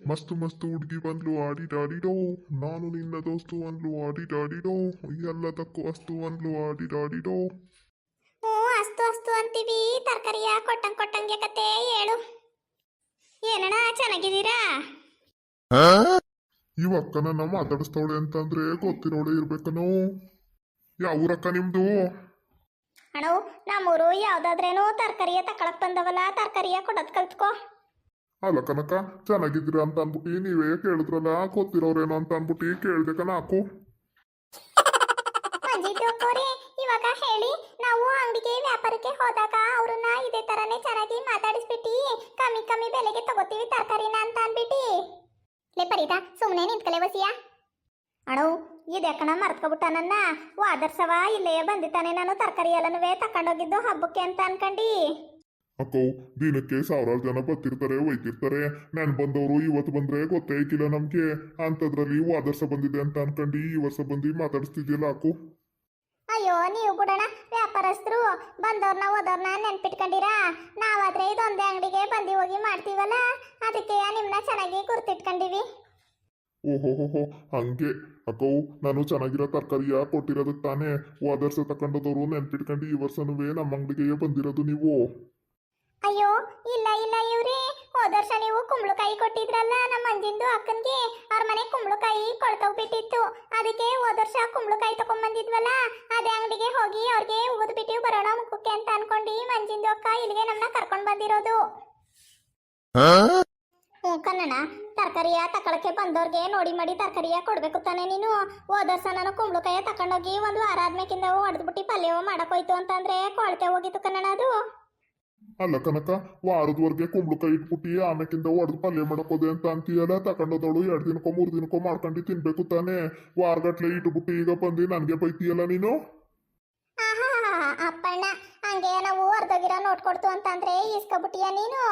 ಮಸ್ತು ಮಸ್ತು ಹುಡುಗಿ ಬಂದ್ಲು ಆಡಿಡಾಡಿಡೋ. ನಾನು ನಿನ್ನ ದೋಸ್ತು ಅಂದ್ಲು ಆಡಿಡಾಡಿಡೋ. ಎಲ್ಲದಕ್ಕೂ ಅಸ್ತು ಅಂದ್ಲು ಆಡಿಡಾಡಿಡೋ. ಹ್ಞೂ ಅಸ್ತು ಅಸ್ತು ಅಂತೀವಿ. ತರಕಾರಿಯ ಕೊಟ್ಟಂಗ್ ಕೊಟ್ಟಂಗೆ ಕತೆ ಹೇಳು. ಏನಣ್ಣ ಚೆನ್ನಾಗಿದ್ದೀರಾ? ಈ ನಮ್ಮ ಮಾತಾಡಿಸ್ತವಳೆ ಅಂತಂದ್ರೆ ಗೊತ್ತಿರೋಳೆ ಇರ್ಬೇಕನೋ? ಯಾವ ಊರಕ್ಕ ನಿಮ್ದು? ಅಣ್ಣ ನಮ್ಮೂರು ಯಾವ್ದಾದ್ರೇನು ತರಕಾರಿಯ ತಕೊಳಕ್ ಬಂದವಲ್ಲ ತರಕಾರಿಯ ಕೊಡೋದ್ ಕಲ್ತ್ಕೋ. ಅಲ್ಲ ಕನಕ, ಚೆನ್ನಾಗಿದ್ದೀರಾ ಅಂತ ಅನ್ಬಿಟ್ಟು ನೀವೇ ಕೇಳಿದ್ರಲ್ಲ, ಗೊತ್ತಿರೋರೇನೋ ಅಂತ ಅನ್ಬಿಟ್ಟು ಕೇಳ್ದೆ ಮಂಜಿತ್ ಇವಾಗ ಹೇಳಿ, ನಾವು ಅಂಗಡಿಗೆ, ವ್ಯಾಪಾರಕ್ಕೆ ಹೋದಾಗ ಅವ್ರನ್ನ ಇದೇ ತರನೇ ಚೆನ್ನಾಗಿ ಮಾತಾಡಿಸ್ಬಿಟ್ಟು, ಕಮ್ಮಿ ಕಮ್ಮಿ ಬೆಲೆಗೆ ತಗೋತೀವಿ ತರಕಾರಿನ ಅಂತ ಅನ್ಬಿಟ್ಟು ಲೇ ಪರಿತಾ ಸುಮ್ಮನೆ ನಿಂತ್ಕಲೆ ಬಸಿಯಾ ಇದೆ ಕಣ ಮರ್ತ್ಕೊಬಿಟ್ಟ ನನ್ನ. ವಾದರ್ಸವ ಇಲ್ಲೇ ಬಂದಿತ್ತಾನೆ ನಾನು ತರಕಾರಿ ಎಲ್ಲನೂ ತಕೊಂಡೋಗಿದ್ದು ಹಬ್ಬಕ್ಕೆ ಅಂತ ಅನ್ಕಂಡಿ. ಅಕ್ಕೋ ದಿನಕ್ಕೆ ಸಾವಿರಾರು ಜನ ಬರ್ತಿರ್ತಾರೆ ಒಯ್ತಿರ್ತಾರೆ ನಾನು ಬಂದವರು ಇವತ್ತು ಬಂದ್ರೆ ಗೊತ್ತಾಯ್ತಿಲ್ಲ ನಮ್ಗೆ. ಅಂಥದ್ರಲ್ಲಿ ವಾದರ್ಸ ಬಂದಿದೆ ಅಂತ ಅನ್ಕೊಂಡು ಈ ವರ್ಷ ಬಂದು ಮಾತಾಡಿಸ್ತಿದ್ಯಲ್ಲ ಅಕ್ಕು. ಅಯ್ಯೋ ನೀವು ಕೂಡ ವ್ಯಾಪಾರಸ್ಥರು ಬಂದವ್ರನ್ನ ಓದೋರ್ನ ನೆನ್ಪಿಟ್ಕೊಂಡಿರಾ? ನಾವಾದ್ರೆ ಇದೊಂದೇ ಅಂಗಡಿಗೆ ಬಂದು ಹೋಗಿ ಮಾಡ್ತೀವಲ್ಲ? ಅದಕ್ಕೆ ನಿಮ್ಮನ್ನ ಚೆನ್ನಾಗಿ ಗುರ್ತಿಟ್ಕೊಂಡಿವಿ. ಓಹೋ ಹೋ ಹೋ ಹಂಗೆ. ಅಕ್ಕವು ನಾನು ಚೆನ್ನಾಗಿರೋ ತರಕಾರಿಯ ಕೊಟ್ಟಿರೋದಕ್ಕೆ ತಾನೇ. ವಾದರ್ಸ ತಕೊಂಡದವರು ನೆನ್ಪಿಟ್ಕೊಂಡು ಈ ವರ್ಷನೂ ನಮ್ಮ ಅಂಗಡಿಗೆ ಬಂದಿರೋದು ನೀವು. ಅಯ್ಯೋ ಇಲ್ಲ ಇಲ್ಲ ಇವ್ರಿ. ಹೋದ ವರ್ಷ ನೀವು ಕುಂಬಳಕಾಯಿ ಕೊಟ್ಟಿದ್ರಲ್ಲ ನಮ್ಮ ಅಂಜಿಂದು ಅಕ್ಕನಿಗೆ. ಅವ್ರ ಮನೆ ಕುಂಬಳಕಾಯಿ ಕೊಳ್ತೋಗ್ಬಿಟ್ಟಿತ್ತು ಅದಕ್ಕೆ ಹೋದ ವರ್ಷ ಕುಂಬಳಕಾಯಿ ತಗೊಂಡ್ಬಂದಿದ್ವಲ್ಲ ಅದೇ ಅಂಗಡಿಗೆ ಹೋಗಿ ಅವ್ರಿಗೆ ಬಿಟ್ಟು ಬರೋಣ ಮುಖಕ್ಕೆ ಅಂತ ಅನ್ಕೊಂಡು ಮಂಜಿಂದು ಅಕ್ಕ ಇಲ್ಲಿಗೆ ನಮ್ಮನ್ನ ಕರ್ಕೊಂಡು ಬಂದಿರೋದು. ಹ್ಞೂ ಕನ್ನಡ ತರಕಾರಿಯ ತಕೊಳಕ್ಕೆ ಬಂದವ್ರಿಗೆ ನೋಡಿ ಮಾಡಿ ತರಕಾರಿಯ ಕೊಡ್ಬೇಕು ತಾನೆ ನೀನು. ಹೋದ ವರ್ಷ ನಾನು ಕುಂಬಳಕಾಯ ತಕೊಂಡೋಗಿ ಒಂದು ವಾರ ಆದ್ಮೇಕಿಂದ ಹೊಡೆದ್ಬಿಟ್ಟು ಪಲ್ಯವ ಮಾಡಕ್ಕೋಯ್ತು ಅಂತಂದ್ರೆ ಕೊಳ್ತೆ ಹೋಗಿತ್ತು ಕನ್ನಣ ಅದು. ಅಲ್ಲ ಕನಕ, ವಾರದವರೆಗೆ ಕುಂಬಳಕಾಯಿ ಇಟ್ಬಿಟ್ಟಿ ಆಮೇಕಿಂದ ಒಡೆದು ಪಲ್ಯ ಮಾಡಕೋದೆ ಅಂತ ಅಂತೀಯಲ್ಲ, ತಕೊಂಡೋದವಳು ಎರಡು ದಿನಕ್ಕೋ ಮೂರು ದಿನಕ್ಕೋ ಮಾಡ್ಕೊಂಡು ತಿನ್ಬೇಕು ತಾನೇ. ವಾರಗಟ್ಲೆ ಇಟ್ಬಿಟ್ಟು ಈಗ ಬಂದು, ನನಗೆ ಬೈತೀಯಲ್ಲ ನೀನು? ಅಪ್ಪಣ್ಣ, ಹಂಗೆ ನಾವು ನೋಟ್ ಕೊಡ್ತು ಅಂತಂದ್ರೆ ಇಸ್ಕೊಬಿಟ್ಟಿಯ ನೀನು?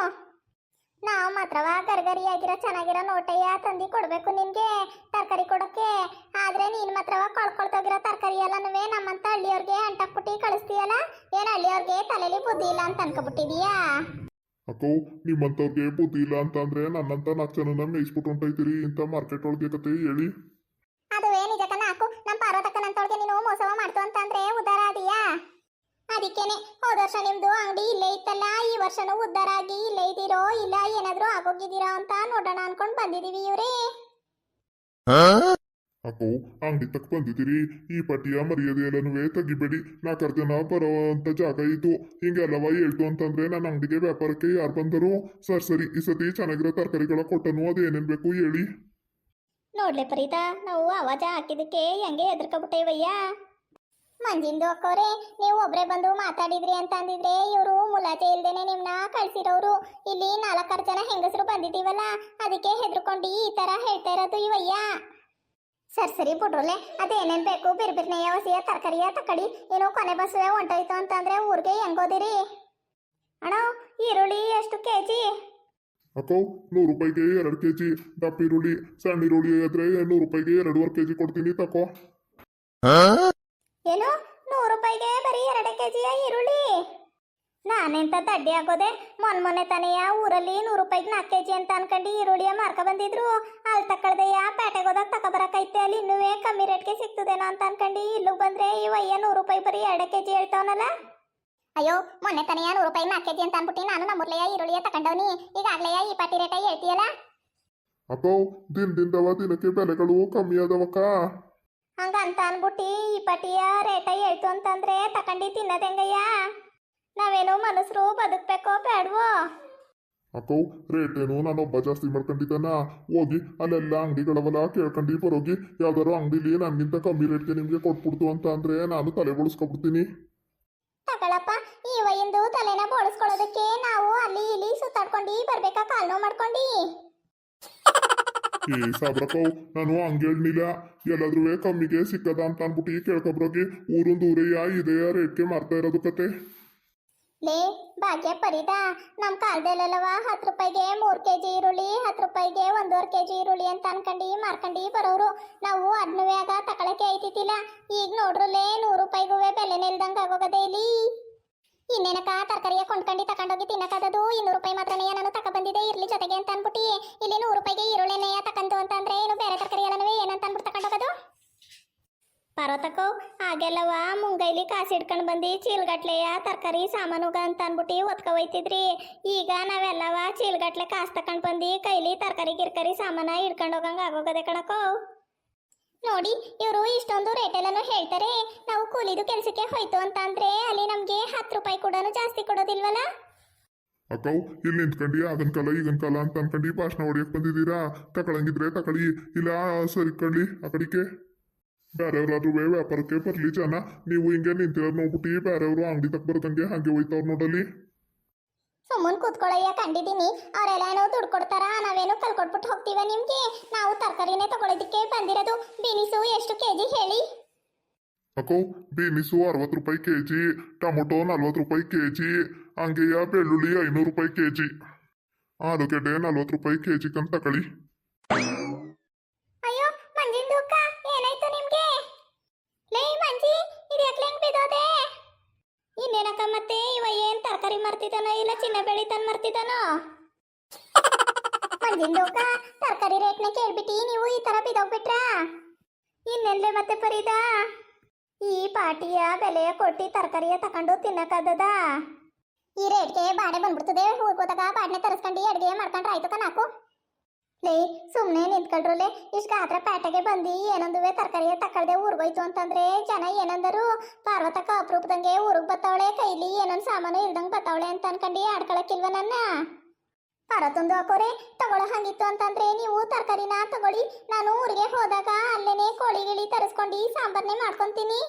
ನಾವು ಮಾತ್ರವ ಗರ್ಗರಿಯಾಗಿರೋ ಚೆನ್ನಾಗಿರೋ ನೋಟಯ್ಯ ತಂದು ಕೊಡಬೇಕು ನಿನಗೆ ತರಕಾರಿ ಕೊಡೋಕ್ಕೆ ಆದ್ರೆ ನೀನ್ ಮಾತ್ರವ ಕಳ್ಕೊಳ್ತೋಗಿರೋ ತರಕಾರಿ ಎಲ್ಲನೂ ನಮ್ಮಂತ ಹಳ್ಳಿಯವ್ರಿಗೆ ಅಂಟಾಕ್ಬಿಟ್ಟು ಕಳಿಸ್ತೀಯಲ್ಲ? ಏನು ಹಳ್ಳಿಯವ್ರಿಗೆ ತಲೆಯಲ್ಲಿ ಬುದ್ಧಿ ಇಲ್ಲ ಅಂತ ಅನ್ಕೊಬಿಟ್ಟಿದೀಯಾ? ಅಕ್ಕೋ ನಿಮ್ಮಂಥವ್ರಿಗೆ ಬುದ್ಧಿ ಇಲ್ಲ ಅಂತಂದ್ರೆ ನನ್ನಂತ ನಾಲ್ಕು ಜನನ ಮೇಯಿಸ್ಬಿಟ್ಟು ಹೊಂಟೈತಿರಿ ಇಂಥ ಮಾರ್ಕೆಟ್ ಒಳಗೆ ಕತೆ ಹೇಳಿ. ಅದುವೇ ನಿಜಕ್ಕನ ಹಾಕು ನಮ್ಮ ಪಾರ್ವತಕ್ಕನಂತೊಳಗೆ ನೀನು ಮೋಸವ ಮಾಡ್ತು ಅಂತಂದ್ರೆ ಉದ್ದಾರ ಆದಿಯಾ? ಅದಕ್ಕೇನೆ ಹೋದ ವರ್ಷ ನಿಮ್ದು ಅಂಗಡಿ ಇಲ್ಲೇ ಇತ್ತಲ್ಲ ಈ ವರ್ಷನೂ ಉದ್ದಾರ ಆಗಿ ಇಲ್ಲೇ ಇದ್ದೀರೋ? ಇಲ್ಲ ಏನಾದ್ರೂ ಆಗೋಗಿದ್ದೀರಾ ಅಂತ ನೋಡೋಣ ಅನ್ಕೊಂಡು ಬಂದಿದೀವಿ ಇವ್ರೇ. ಅಕ್ಕೋ ಅಂಗಡಿ ತಕ್ಕ ಬಂದಿದ್ದೀರಿ. ಈ ಪಟ್ಟಿಯ ಮರ್ಯಾದೆ ನಾ ತೆಗಿಬೇಡಿ. ನಾ ಜನ ಅಂತ ಜಾಗ ಇತ್ತು ಹಿಂಗೆಲ್ಲವ ಹೇಳ್ತು ಅಂತಂದ್ರೆ ನನ್ನ ಅಂಗಡಿಗೆ ವ್ಯಾಪಾರಕ್ಕೆ ಯಾರು ಬಂದರು? ಸರ್ ಸರಿ ಈ ಸತಿ ಚೆನ್ನಾಗಿರೋ ತರಕಾರಿಗಳ ಕೊಟ್ಟನು ಅದೇನೇನು ಬೇಕು ಹೇಳಿ. ನೋಡ್ಲೆ ಪರಿತಾ ನಾವು ಅವಾಜ ಹಾಕಿದಕ್ಕೆ ಹೆಂಗೆ ಹೆದರ್ಕೊಬಿಟ್ಟೇವಯ್ಯ? ಮಂಜಿಂದು ಅಕ್ಕವ್ರೆ ನೀವು ಒಬ್ರೇ ಬಂದು ಮಾತಾಡಿದ್ರಿ ಅಂತ ಅಂದಿದ್ರೆ ಇವರು ಮುಲಾಜೆ ಇಲ್ದೇನೆ ನಿಮ್ನ ಕಳ್ಸಿರೋರು. ಇಲ್ಲಿ ನಾಲ್ಕಾರು ಜನ ಹೆಂಗಸರು ಬಂದಿದ್ದೀವಲ್ಲ ಅದಕ್ಕೆ ಹೆದರ್ಕೊಂಡು ಈ ತರ ಹೇಳ್ತಾ ಇರೋದು ಇವಯ್ಯ ಸರಿ ಸರಿ ಬಿಡ್ರಲೆ ಅದೇನೇನ್ ಬೇಕು? ಬಿರ್ಬಿರ್ನೆಯ ಹೊಸಿಯ ತರಕಾರಿಯ ತಕಡಿ ಏನೋ ಕೊನೆ ಬಸ್ಸೇ ಹೊಂಟೋಯ್ತು ಅಂತಂದ್ರೆ ಊರಿಗೆ ಹೆಂಗೋದಿರಿ ಅಣ್ಣ ಈರುಳ್ಳಿ ಎಷ್ಟು ಕೆಜಿ? ಅಕ್ಕೋ ನೂರು ರೂಪಾಯಿಗೆ ಎರಡು ಕೆ ಜಿ ದಪ್ಪ ಈರುಳ್ಳಿ ಸಣ್ಣ ಈರುಳ್ಳಿ ಆದ್ರೆ ನೂರು ರೂಪಾಯಿಗೆ ಎರಡೂವರೆ ಕೆ ಜಿ ಕೊಡ್ತೀನಿ ತಕೋ. ಏನು? ನೂರು ರೂಪಾಯಿಗೆ ಬರೀ ಎರಡು ಕೆಜಿಯ ಈರುಳ್ಳಿ. ನಾನೆಂತ ತಡ್ಡಿ ಆಗೋದೆ? ಮೊನ್ ಮೊನ್ನೆ ತಾನೆಯ ಊರಲ್ಲಿ ನೂರು ರೂಪಾಯಿಗೆ ನಾಲ್ಕು ಕೆಜಿ ಅಂತ ಅನ್ಕೊಂಡು ಈರುಳ್ಳಿಯ ಮಾರ್ಕ ಬಂದಿದ್ರು. ಅಲ್ಲಿ ತಕ್ಕಳ್ದೆಯ ಪೇಟೆಗೆ ಹೋದಾಗ ಬರಕೈತೆ ಅಲ್ಲಿ ಇನ್ನೂ ಕಮ್ಮಿ ರೇಟ್ಗೆ ಸಿಗ್ತದೇನೋ ಅಂತ ಅನ್ಕೊಂಡು ಇಲ್ಲಿಗೆ ಬಂದ್ರೆ ಇವಯ್ಯ ನೂರು ರೂಪಾಯಿ ಬರೀ ಎರಡು ಕೆಜಿ ಹೇಳ್ತಾವನಲ್ಲ? ಅಯ್ಯೋ, ಮೊನ್ನೆ ತನೆಯ ನೂರು ರೂಪಾಯಿ ನಾಲ್ಕು ಕೆಜಿ ಅಂತ ಅನ್ಬಿಟ್ಟು ನಾನು ನಮ್ಮೂರ್ಲೆಯ ಈರುಳ್ಳಿಯ ತಗೊಂಡವನಿ ಈಗಾಗಲೇ ಈ ಪಾಟಿ ರೇಟ ಹೇಳ್ತೀಯಲ್ಲ? ಅಪ್ಪೋ ದಿನ ದಿನದವ ದಿನಕ್ಕೆ ಬೆಲೆಗಳು ಕಮ್ಮಿ ಆದವಕ್ಕ ಹಂಗ ಅಂತ ಅನ್ಬಿಟ್ಟು ಈ ಪಟಿಯ ರೇಟ ಹೇಳ್ತು ಅಂತಂದ್ರೆ ತಕೊಂಡಿ ತಿನ್ನದೆಂಗಯ್ಯ ನಾವೇನೋ ಮನಸ್ರು ಬದುಕ್ಬೇಕೋ ಬೇಡವೋ ಅಕ್ಕೋ ರೇಟೇನು ಒಬ್ಬ ಜಾಸ್ತಿ ಮಾಡ್ಕೊಂಡಿದ್ದಾನ? ಹೋಗಿ ಅಲ್ಲೆಲ್ಲ ಅಂಗಡಿಗಳವಲ್ಲ ಕೇಳ್ಕೊಂಡು ಬರೋಗಿ ಯಾವ್ದಾರು ಅಂಗಡಿಲಿ ನನ್ಗಿಂತ ಕಮ್ಮಿ ರೇಟ್ಗೆ ನಿಮ್ಗೆ ಕೊಟ್ಬಿಡ್ತು ಅಂತ ಅಂದ್ರೆ ನಾನು ತಲೆ ಬೋಳಿಸ್ಕೊಬಿಡ್ತೀನಿ ತಗೊಳಪ್ಪ ಈ ವಯಂದು ತಲೆನ ಬೋಳಿಸ್ಕೊಳ್ಳೋದಕ್ಕೆ ನಾವು ಅಲ್ಲಿ ಇಲ್ಲಿ ಸುತ್ತಾಡ್ಕೊಂಡು ಬರ್ಬೇಕಾ ಕಾಲ್ ನೋವು ಮಾಡ್ಕೊಂಡು? ಏ ಸಾಬ್ರಕ್ಕೋ ನಾನು ಹಂಗೆ ಹೇಳ್ನಿಲ್ಲ ಎಲ್ಲಾದ್ರೂ ಕಮ್ಮಿಗೆ ಸಿಕ್ಕದ ಅಂತ ಅನ್ಬಿಟ್ಟು ಕೇಳ್ಕೊಬ್ರೋಗಿ ಊರೊಂದು ಊರಯ್ಯ ಇದೆಯ ರೇಟ್ಗೆ ಮಾರ್ತಾ ಇರೋದು ಕತೆ. ಲೇ, ಭಾಗ್ಯ ಪರಿದ. ನಮ್ಮ ಕಾಲದಲ್ಲೆಲ್ಲವ ಹತ್ತು ರೂಪಾಯಿಗೆ ಮೂರು ಕೆ ಜಿ ಈರುಳ್ಳಿ, ಹತ್ತು ರೂಪಾಯಿಗೆ ಒಂದೂವರೆ ಕೆ ಜಿ ಈರುಳ್ಳಿ ಅಂತ ಅನ್ಕಂಡು ಮಾರ್ಕಂಡು ಬರೋರು. ನಾವು ಅದನ್ನೂ ಆಗ ತಗೊಳಕ್ಕೆ ಐತಿತಿಲ್ಲ ಈಗ ನೋಡ್ರಲ್ಲೇ ನೂರು ರೂಪಾಯಿಗೂ ಬೆಲೆ ನಿಲ್ದಂಗೆ ಆಗೋಗದೆ ಇಲ್ಲಿ. ಇನ್ನೇನಕ್ಕ ತರಕಾರಿಯ ಕೊಂಡ್ಕಂಡು ತಕೊಂಡೋಗಿ ತಿನ್ನಕದದು ಇನ್ನೂರು ರೂಪಾಯಿ ಮಾತ್ರನೇ ನಾನು ತಕ ಬಂದಿದೆ ಇರ್ಲಿ ಜೊತೆಗೆ ಅಂತ ಅನ್ಬಿಟ್ಟು. ಇಲ್ಲಿ ನೂರು ರೂಪಾಯಿಗೆ ಈರುಳ್ಳೆನೆಯ ತಕಂತು ಅಂತ ಅಂದ್ರೆ ಏನು ಬೇರೆ ತರಕಾರಿ ಎಲ್ಲನೂ ಏನಂತ ಅನ್ಬಿಟ್ಟು ತಕೊಂಡೋಗೋದು? ಪರ್ವತಕ್ಕೋ, ಹಾಗೆಲ್ಲವ, ಮುಂಗೈಲಿ ಕಾಸು ಹಿಡ್ಕೊಂಡು ಬಂದು, ಚೀಲ್ಗಟ್ಲೆಯ ತರಕಾರಿ ಸಾಮಾನುಗ ಅಂತ ಅನ್ಬಿಟ್ಟು ಒತ್ಕ ಒಯ್ತಿದ್ರಿ ಈಗ ನಾವೆಲ್ಲವ ಚೀಲ್ಗಟ್ಲೆ ಕಾಸು ತಕೊಂಡು ಬಂದು, ಕೈಲಿ ತರಕಾರಿ, ಗಿರ್ಕಾರಿ ಸಾಮಾನ ಹಿಡ್ಕೊಂಡು ಹೋಗಂಗ ಆಗೋಗದೆ ಕಣಕೋ? ನೋಡಿ, ಇವರು ಇಷ್ಟೊಂದು ರೇಟ್ ಎಲ್ಲಾನು ಹೇಳ್ತಾರೆ. ನಾವು ಕೂಲಿದು ಕೆಲಸಕ್ಕೆ ಹೋಯ್ತು ಅಂತ ಅಂದ್ರೆ ಅಲ್ಲಿ ನಮ್ಗೆ ಹತ್ತು ರೂಪಾಯಿ ಕೂಡ ಜಾಸ್ತಿ ಕೊಡೋದಿಲ್ವಲ್ಲ? ಅಕ್ಕವು ಇಲ್ಲಿ ನಿಂತ್ಕೊಂಡು, ಅದನ್ ಕಾಲ, ಈಗನ್ ಕಾಲ ಅಂತ ಅನ್ಕೊಂಡು ಭಾಷಣ ಹೊಡಿಯಕ್ ಬಂದಿದ್ದೀರಾ? ತಕೊಳಂಗಿದ್ರೆ ತಕೊಳ್ಳಿ ಇಲ್ಲ ಸರಿಕೊಳ್ಳಿ ಆ ಅಕಡಿಕೆ ಬೇರೆಯವ್ರಾದ್ರೂ ವ್ಯಾಪಾರಕ್ಕೆ ಬರ್ಲಿ ಜನ. ನೀವು ಹಿಂಗೆ ನಿಂತಿರೋದು ನೋಡ್ಬಿಟ್ಟು ಬೇರೆಯವರು ಅಂಗಡಿ ತಕ್ ಬರ್ದಂಗೆ ಹಂಗೆ ಹೋಯ್ತವ್ರು ನೋಡಲಿ ಸುಮ್ಮನೆ ಕೂತ್ಕೊಳ್ಳಯ್ಯ ಕಂಡಿದ್ದೀನಿ. ಅವರೆಲ್ಲಾನು ದುಡ್ಡು ಕೊಡ್ತಾರ? ನಾವೇನು ಕಲ್ಕೊಟ್ಬಿಟ್ಟು ಹೋಗ್ತೀವ ನಿಮ್ಗೆ? ನಾವು ತರಕಾರಿನೇ ತಗೊಳ್ಳೋದಕ್ಕೆ ಬಂದಿರೋದು. ಬೀನಿಸು ಎಷ್ಟು ಕೆಜಿ ಹೇಳಿ? ಅಕ್ಕೋ ಬೀನಿಸು ಅರವತ್ತು ರೂಪಾಯಿ ಕೆ ಜಿ ಟೊಮೊಟೊ ನಲ್ವತ್ತು ರೂಪಾಯಿ ಕೆ ಜಿ ಹಂಗೆಯ ಬೆಳ್ಳುಳ್ಳಿ ಐನೂರು ರೂಪಾಯಿ ಕೆ ಜಿ ಆಲೂಗಡ್ಡೆ ನಲ್ವತ್ತು ರೂಪಾಯಿ ಕೆ ಜಿ ಕಂತ ತಗೊಳ್ಳಿ. ಅಯ್ಯೋ ಏನಾಯ್ತು ನಿಮ್ಗೆ? ಲೇ ಮಂಜಿ ಇದು ಯಾಕೆ ಹೆಂಗ್ ಬಿದ್ದೋದೆ? ಇನ್ನೇನಕ್ಕ ಮತ್ತೆ? ಏನ್ ತರಕಾರಿ ಮರ್ತಿದ್ದಾನೋ ಇಲ್ಲ ಚಿನ್ನ ಬೆಳಿತಾನ ಮರ್ತಿದ್ದಾನೋ? ಮಂಜಿನ್ ತರಕಾರಿ ರೇಟ್ನ ಕೇಳ್ಬಿಟ್ಟು ನೀವು ಈ ತರ ಬಿದೋಗ್ಬಿಟ್ರ ಇನ್ನೆಲ್ಲೇ ಮತ್ತೆ ಬರೀದ ಈ ಪಾಟಿಯ ಬೆಲೆಯ ಕೊಟ್ಟಿ ತರಕಾರಿಯ ತಕೊಂಡು ತಿನ್ನಕ್ಕಾದದ? ಈ ರೇಟ್ಗೆ ಬಾಡೆ ಬಂದ್ಬಿಡ್ತದೆ ಊರ್ಗೋದಾಗ ಬಾಡ್ನೆ ತರಿಸ್ಕೊಂಡು ಅಡುಗೆ ಮಾಡ್ಕೊಂಡ್ರೆ ಆಯ್ತು ಕನಾಕು ಲೇ ಸುಮ್ಮನೆ ನಿಂತ್ಕೊಳ್ರಲ್ಲೇ ಇಷ್ಟ ಗಾತ್ರ ಪೇಟೆಗೆ ಬಂದು, ಏನೊಂದುವೆ ತರಕಾರಿ ತಕ್ಕಳ್ದೆ ಊರ್ಗೋಯ್ತು ಅಂತಂದ್ರೆ, ಜನ ಏನಂದರು? ಪಾರ್ವತಕ್ಕ ಅಪರೂಪದಂಗೆ ಊರಿಗೆ ಬತ್ತವಳೆ, ಕೈಲಿ ಏನೊಂದು ಸಾಮಾನು ಇಲ್ದಂಗೆ ಬತ್ತವಳೆ ಅಂತ ಅನ್ಕಂಡು ಆಡ್ಕೊಳಕ್ಕಿಲ್ವ ನನ್ನ? ಪಾರ್ವತೊಂದು ಹಾಕೋರೆ ತಗೊಳ್ಳೋ ಹಂಗಿತ್ತು ಅಂತಂದ್ರೆ ನೀವು ತರಕಾರಿನ ತಗೊಳ್ಳಿ, ನಾನು ಊರಿಗೆ ಹೋದಾಗ ಅಲ್ಲೇನೆ ಕೋಳಿ ಗಿಳಿ ತರಿಸ್ಕೊಂಡು ಸಾಂಬಾರ್ನೆ ಮಾಡ್ಕೊಂತೀನಿ.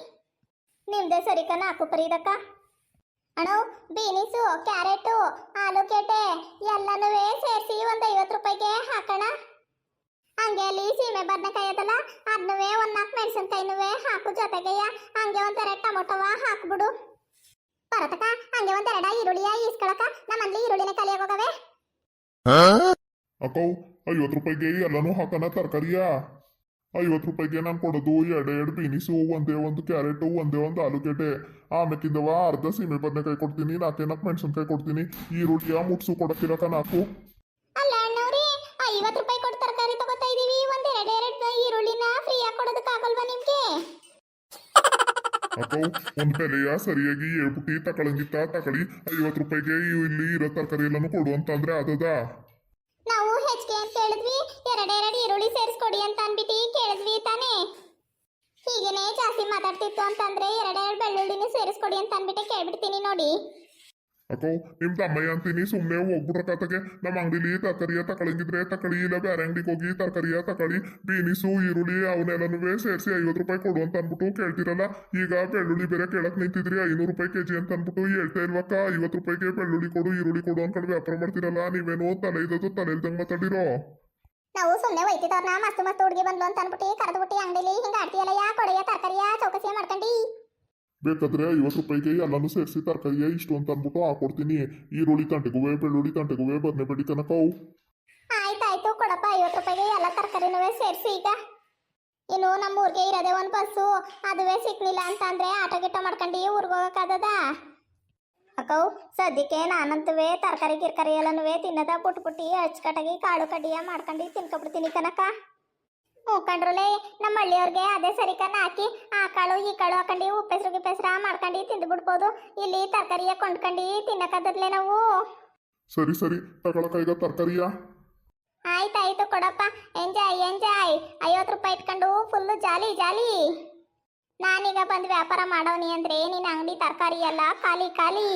ನಿಮ್ದೇ ಸರಿಕ ನಾಲ್ಕು ಪರಿದಕ್ಕ ಅಣ್ಣ ಬೀನಿಸು, ಕ್ಯಾರೆಟು ಆಲೂಗೆಡ್ಡೆ ಎಲ್ಲನೂ ಸೇರಿಸಿ ಒಂದು ಐವತ್ತು ರೂಪಾಯಿಗೆ ಹಾಕೋಣ ಹಂಗೆ ಅಲ್ಲಿ ಸೀಮೆ ಬದನೆಕಾಯಿ ಅದಲ್ಲ ಅದನ್ನೂ ಒಂದು ನಾಲ್ಕು ಮೆಣಸಿನ್ಕಾಯಿನೂ ಹಾಕು ಜೊತೆಗೆಯ. ಹಂಗೆ ಒಂದೆರಡು ಟೊಮೊಟೊವ ಹಾಕ್ಬಿಡು. ಬರತಕ ಹಂಗೆ ಒಂದೆರಡ ಈರುಳ್ಳಿಯ ಈಸ್ಕೊಳಕ. ನಮ್ಮಲ್ಲಿ ಈರುಳ್ಳಿನ ಕಲಿಯಾಗೋಗವೆ ಅಕ್ಕವು ಐವತ್ತು ರೂಪಾಯಿಗೆ ಎಲ್ಲನೂ ಹಾಕನ ತರಕಾರಿಯ? ಐವತ್ತು ರೂಪಾಯಿಗೆ ನಾನು ಕೊಡೋದು ಎರಡು ಎರಡು ಬೀನಿಸು ಒಂದೇ ಒಂದು ಕ್ಯಾರೆಟ್ ಒಂದೇ ಒಂದು ಆಲೂಗೆಡ್ಡೆ. ಆಮೇಕಿಂದವ ಅರ್ಧ ಸೀಮೆ ಬದನೆಕಾಯಿ ಕೊಡ್ತೀನಿ ನಾಲ್ಕೇ ನಾಲ್ಕು ಮೆಣಸಿನ್ಕಾಯಿ ಕೊಡ್ತೀನಿ. ಈರುಳ್ಳಿಯ ಮುಟ್ಸು ಕೊಡಕ್ಕಿರಕ ನಾಲ್ಕು. ಈರುಳ್ಳಿನ ಫ್ರೀಯಾಗಿ ಕೊಡೋದಕ್ಕಾಗಲ್ವಾ ನಿಮ್ಗೆ? ಅಕ್ಕವು ಒಂದು ಬೆಲೆಯ ಸರಿಯಾಗಿ ಹೇಳ್ಬಿಟ್ಟು ತಕೊಳಂಗಿತ್ತ ತಕೊಳ್ಳಿ ಐವತ್ತು ರೂಪಾಯಿಗೆ ಇವ್ ಇಲ್ಲಿ ಇರೋ ತರಕಾರಿ ಎಲ್ಲಾನು ಕೊಡು ಅಂತಂದ್ರೆ ಅದದ ನಾವು ಹೆಚ್ಚಿಗೆ ಅಂತ ಹೇಳಿದ್ವಿ ಎರಡೆರಡು ಈರುಳ್ಳಿ ಸೇರಿಸ್ಕೊಡಿ ಅಂತ ಅನ್ಬಿಟ್ಟು ಕೇಳಿದ್ವಿ ತಾನೇ. ಹೀಗೇನೆ ಜಾಸ್ತಿ ಮಾತಾಡ್ತಿತ್ತು ಅಂತಂದ್ರೆ ಎರಡೆರಡು ಬೆಳ್ಳುಳ್ಳಿನೂ ಸೇರಿಸ್ಕೊಡಿ ಅಂತ ಅನ್ಬಿಟ್ಟು ಕೇಳ್ಬಿಡ್ತೀನಿ ನೋಡಿ. ಅಕ್ಕವು ನಿಮ್ ತಮ್ಮಯ್ಯ ಅಂತೀನಿ ಸುಮ್ಮನೆ ಹೋಗ್ಬಿಟ್ರ ನಮ್ಮ ಅಂಗಡಿಲಿ ತರಕಾರಿಯ ತಕೊಳಂಗಿದ್ರೆ ತಕೊಳ್ಳಿ ಇಲ್ಲ, ಬೇರೆ ಅಂಗಡಿಗೆ ಹೋಗಿ ತರಕಾರಿಯ ತಕೊಳ್ಳಿ ಬೀನಿಸು, ಈರುಳ್ಳಿ ಅವನ್ನೆಲ್ಲನೂ ಸೇರಿಸಿ ಐವತ್ತು ರೂಪಾಯಿ ಕೊಡು ಅಂತ ಅನ್ಬಿಟ್ಟು ಕೇಳ್ತಿರಲ್ಲ. ಈಗ ಬೆಳ್ಳುಳ್ಳಿ ಬೇರೆ ಕೇಳಕ್ ನಿಂತಿದ್ರಿ, ಐನೂರು ರೂಪಾಯಿ ಕೆಜಿ ಅಂತ ಅನ್ಬಿಟ್ಟು ಹೇಳ್ತಾ ಇಲ್ವಕ್ಕ? ಐವತ್ತು ರೂಪಾಯಿಗೆ ಬೆಳ್ಳುಳ್ಳಿ ಕೊಡು, ಈರುಳ್ಳಿ ಕೊಡು ಅನ್ಕೊಂಡು ವ್ಯಾಪಾರ ಮಾಡ್ತಿರಲ್ಲ, ನೀವೇನೋ ತಲೆ ಇದ್ದದ್ದು ತಲೆ ಇಲ್ದಂಗೆ ಮಾತಾಡಿರೋ? ನಾವು ಸುಮ್ಮನೆ ಒಯ್ತಿದ್ದವ್ರನ್ನ ಮಸ್ತ್ ಮಸ್ತ್ ಹುಡುಗಿ ಬಂದ್ಲು ಅಂತ ಅಂದ್ಬಿಟ್ಟು ಕರೆದ್ಬಿಟ್ಟು ಅಂಗಡಿಲಿ ಹಿಂಗೆ ಆಡ್ತೀಯಲ್ಲ, ಯಾ ಕೊಡೆಯ ತರಕಾರಿಯ ಚೌಕಸಿಯ ಮಾಡ್ಕೊಂಡಿ. ಬೇಕಾದ್ರೆ ಐವತ್ತು ರೂಪಾಯಿಗೆ ಎಲ್ಲನೂ ಸೇರಿಸಿ ತರಕಾರಿಯ ಇಷ್ಟು ಅಂತ ಅಂದ್ಬಿಟ್ಟು ಹಾಕೊಡ್ತೀನಿ. ಈರುಳ್ಳಿ ತಂಟೆಗುವೆ ಬೆಳ್ಳುಳ್ಳಿ ತಂಟೆಗುವೆ ಬದನೆ ಬೆಡಿ ಕನಕವು ಆಯ್ತಾಯ್ತು ಕೊಡಪ್ಪ, ಐವತ್ತು ರೂಪಾಯಿಗೆ ಎಲ್ಲ ತರಕಾರಿನೂ ಸೇರಿಸಿ ಈಗ. ಇನ್ನು ನಮ್ಮ ಊರಿಗೆ ಇರೋದೇ ಒಂದು ಬಸ್ಸು ಅದುವೇ ಸಿಕ್ಲಿಲ್ಲ ಅಂತ ಅಂದ್ರೆ ಆಟೋ ಗಿಟ್ಟ ಮಾಡ್ಕೊಂಡು ಊರಿಗೆ ಹೋಗಕ್ಕಾಗದ ಅಕ್ಕವು ಸದ್ಯಕ್ಕೆ ನಾನಂತವೇ ತರಕಾರಿ, ಗಿರ್ಕಾರಿ ಎಲ್ಲನೂ ತಿನ್ನದ ಪುಟ್ ಪುಟ್ಟಿ ಅಚ್ಚಕಟ್ಟಾಗಿ ಕಾಳು ಕಡ್ಡಿಯ ಮಾಡ್ಕೊಂಡು ತಿನ್ಕೊಬಿಡ್ತೀನಿ ಕನಕ ಹ್ಞೂ ನಮ್ಮ ಹಳ್ಳಿಯವ್ರಿಗೆ ಅದೇ ಸರಿ ಕನ್ನ ಹಾಕಿ ಆ ಕಾಳು ಈ ಕಾಳು ಹಾಕೊಂಡು ಉಪ್ಪೆಸ್ರು ಗಿಪ್ಪೆಸ್ರ ಮಾಡ್ಕೊಂಡು ತಿಂದು ಬಿಡ್ಬೋದು. ಇಲ್ಲಿ ತರಕಾರಿಯ ಕೊಂಡ್ಕೊಂಡು ತಿನ್ನಕದ್ದದ್ಲೆ ನಾವು. ಸರಿ ಸರಿ ತಗೊಳಕಾಯ್ದ ತರಕಾರಿಯ. ಆಯ್ತಾಯ್ತು ಕೊಡಪ್ಪ ಎಂಜಾಯ್ ಎಂಜಾಯ್. ಐವತ್ತು ರೂಪಾಯಿ ಇಟ್ಕೊಂಡು ಫುಲ್ಲು ಜಾಲಿ ಜಾಲಿ. ನಾನೀಗ ಬಂದು ವ್ಯಾಪಾರ ಮಾಡೋನಿ ಅಂದ್ರೆ ನಿನ್ನ ಅಂಗಡಿ ತರಕಾರಿ ಎಲ್ಲ ಖಾಲಿ ಖಾಲಿ.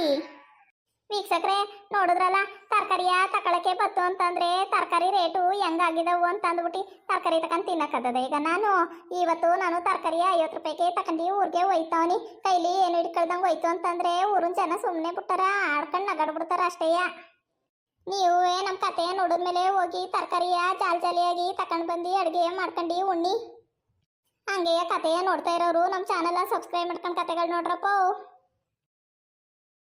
ವೀಕ್ಷಕ್ರೆ, ನೋಡಿದ್ರಲ್ಲ, ತರಕಾರಿಯ ತಕೊಳಕ್ಕೆ ಬತ್ತು ಅಂತಂದ್ರೆ ತರಕಾರಿ ರೇಟು ಹೆಂಗಾಗಿದವು ಅಂತ ಅಂದ್ಬಿಟ್ಟು ತರಕಾರಿ ತಕೊಂಡ್ ತಿನ್ನಕ್ಕದ ಈಗ ನಾನು, ಇವತ್ತು ನಾನು ತರಕಾರಿ ಐವತ್ತು ರೂಪಾಯಿಗೆ ತಕೊಂಡು ಊರಿಗೆ ಒಯ್ತಾವನಿ ಕೈಲಿ ಏನು ಹಿಡ್ಕೊಳ್ದಂಗೆ ಹೋಯ್ತು ಅಂತಂದ್ರೆ ಊರಿನ ಜನ ಸುಮ್ಮನೆ ಬಿಟ್ಟಾರ, ಆಡ್ಕೊಂಡು ನಗಾಡ್ಬಿಡ್ತಾರ ಅಷ್ಟೇಯ ನೀವು ನಮ್ಮ ಕತೆ ನೋಡಿದ್ಮೇಲೆ ಹೋಗಿ ತರಕಾರಿಯ ಜಾಲ್ ಜಾಲಿಯಾಗಿ ತಕೊಂಡ್ ಬಂದು ಅಡುಗೆ ಮಾಡ್ಕೊಂಡು ಉಣ್ಣಿ. ಹಂಗೆಯ ಕತೆಯ ನೋಡ್ತಾ ಇರೋರು ನಮ್ಮ ಚಾನಲ್ ಸಬ್ಸ್ಕ್ರೈಬ್ ಮಾಡ್ಕೊಂಡು ಕತೆಗಳು ನೋಡ್ರಪ್ಪ.